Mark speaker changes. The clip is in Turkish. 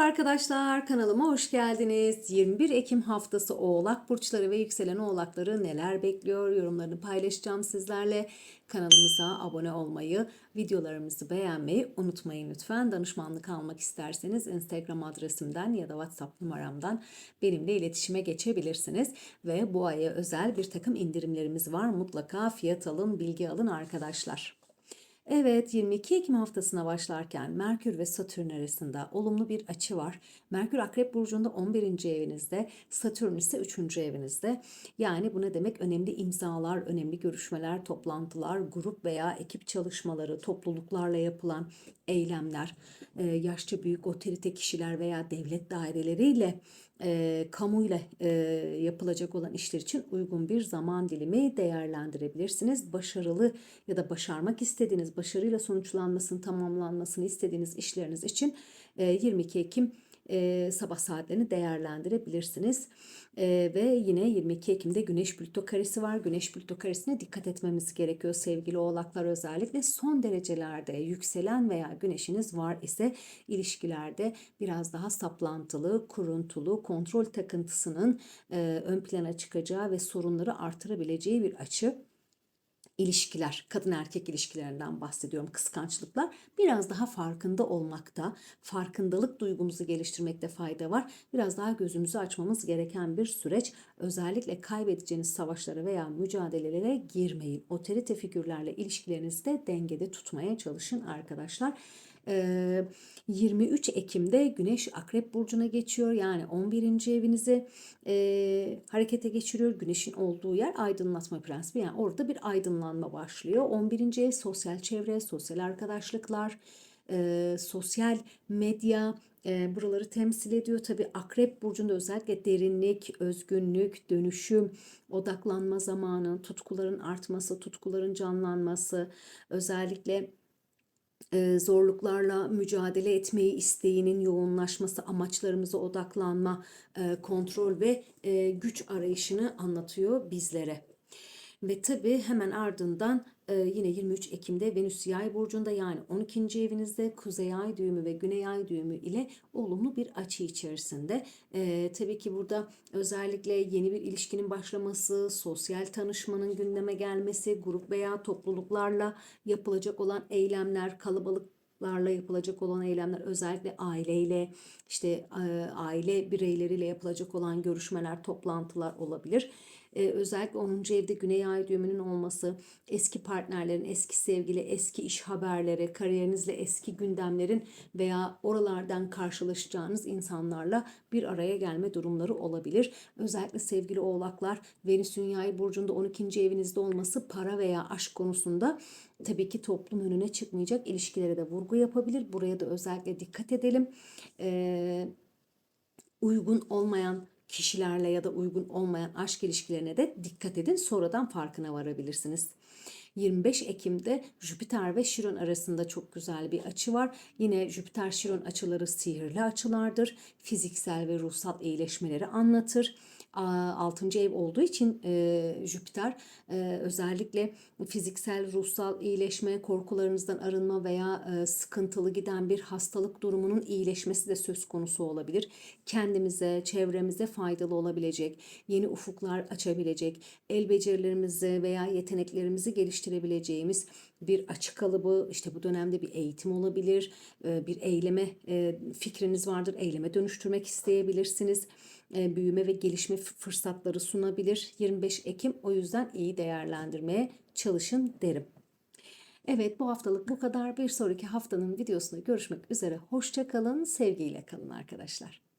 Speaker 1: Merhaba arkadaşlar, kanalıma hoş geldiniz. 21 Ekim haftası Oğlak burçları ve yükselen Oğlakları neler bekliyor? Yorumlarını paylaşacağım sizlerle. Kanalımıza abone olmayı, videolarımızı beğenmeyi unutmayın lütfen. Danışmanlık almak isterseniz Instagram adresimden ya da WhatsApp numaramdan benimle iletişime geçebilirsiniz. Ve bu aya özel bir takım indirimlerimiz var. Mutlaka fiyat alın, bilgi alın arkadaşlar. Evet 22 Ekim haftasına başlarken Merkür ve Satürn arasında olumlu bir açı var. Merkür Akrep Burcu'nda 11. evinizde, Satürn ise 3. evinizde. Yani bu ne demek? Önemli imzalar, önemli görüşmeler, toplantılar, grup veya ekip çalışmaları, topluluklarla yapılan eylemler, e, yaşça büyük otorite kişiler veya devlet daireleriyle e, kamuyla e, yapılacak olan işler için uygun bir zaman dilimi değerlendirebilirsiniz. Başarılı ya da başarmak istediğiniz, başarıyla sonuçlanmasını, tamamlanmasını istediğiniz işleriniz için e, 22 Ekim e, sabah saatlerini değerlendirebilirsiniz. E, ve yine 22 Ekim'de Güneş Plüto karesi var. Güneş Plüto karesine dikkat etmemiz gerekiyor sevgili oğlaklar özellikle son derecelerde yükselen veya güneşiniz var ise ilişkilerde biraz daha saplantılı, kuruntulu, kontrol takıntısının e, ön plana çıkacağı ve sorunları artırabileceği bir açı ilişkiler, kadın erkek ilişkilerinden bahsediyorum, kıskançlıklar biraz daha farkında olmakta, farkındalık duygumuzu geliştirmekte fayda var. Biraz daha gözümüzü açmamız gereken bir süreç. Özellikle kaybedeceğiniz savaşlara veya mücadelelere girmeyin. Otorite figürlerle ilişkilerinizi de dengede tutmaya çalışın arkadaşlar. 23 Ekim'de Güneş Akrep Burcu'na geçiyor. Yani 11. evinizi e, harekete geçiriyor. Güneşin olduğu yer aydınlatma prensibi. Yani orada bir aydınlanma başlıyor. 11. ev sosyal çevre, sosyal arkadaşlıklar, e, sosyal medya, e, buraları temsil ediyor. Tabi Akrep Burcu'nda özellikle derinlik, özgünlük, dönüşüm, odaklanma zamanı, tutkuların artması, tutkuların canlanması, özellikle zorluklarla mücadele etmeyi isteğinin yoğunlaşması, amaçlarımıza odaklanma, kontrol ve güç arayışını anlatıyor bizlere. Ve tabii hemen ardından e, yine 23 Ekim'de Venüs Yay burcunda yani 12. evinizde Kuzey Ay düğümü ve Güney Ay düğümü ile olumlu bir açı içerisinde. E, tabii ki burada özellikle yeni bir ilişkinin başlaması, sosyal tanışmanın gündeme gelmesi, grup veya topluluklarla yapılacak olan eylemler, kalabalık larla yapılacak olan eylemler özellikle aileyle işte e, aile bireyleriyle yapılacak olan görüşmeler, toplantılar olabilir e, özellikle 10. evde Güney Ay düğümünün olması, eski partnerlerin, eski sevgili, eski iş haberleri, kariyerinizle eski gündemlerin veya oralardan karşılaşacağınız insanlarla bir araya gelme durumları olabilir. Özellikle sevgili oğlaklar Venüs'ün Yay burcunda 12. evinizde olması para veya aşk konusunda tabii ki toplum önüne çıkmayacak ilişkilere de vurgu yapabilir. Buraya da özellikle dikkat edelim. Ee, uygun olmayan kişilerle ya da uygun olmayan aşk ilişkilerine de dikkat edin. Sonradan farkına varabilirsiniz. 25 Ekim'de Jüpiter ve Şiron arasında çok güzel bir açı var. Yine Jüpiter Şiron açıları sihirli açılardır. Fiziksel ve ruhsal iyileşmeleri anlatır. 6. ev olduğu için e, Jüpiter e, özellikle fiziksel, ruhsal iyileşme, korkularınızdan arınma veya e, sıkıntılı giden bir hastalık durumunun iyileşmesi de söz konusu olabilir. Kendimize, çevremize faydalı olabilecek, yeni ufuklar açabilecek, el becerilerimizi veya yeteneklerimizi geliştirebileceğimiz bir açık kalıbı, işte bu dönemde bir eğitim olabilir, e, bir eyleme e, fikriniz vardır, eyleme dönüştürmek isteyebilirsiniz büyüme ve gelişme fırsatları sunabilir. 25 Ekim o yüzden iyi değerlendirmeye çalışın derim. Evet bu haftalık bu kadar. Bir sonraki haftanın videosunda görüşmek üzere. Hoşçakalın, sevgiyle kalın arkadaşlar.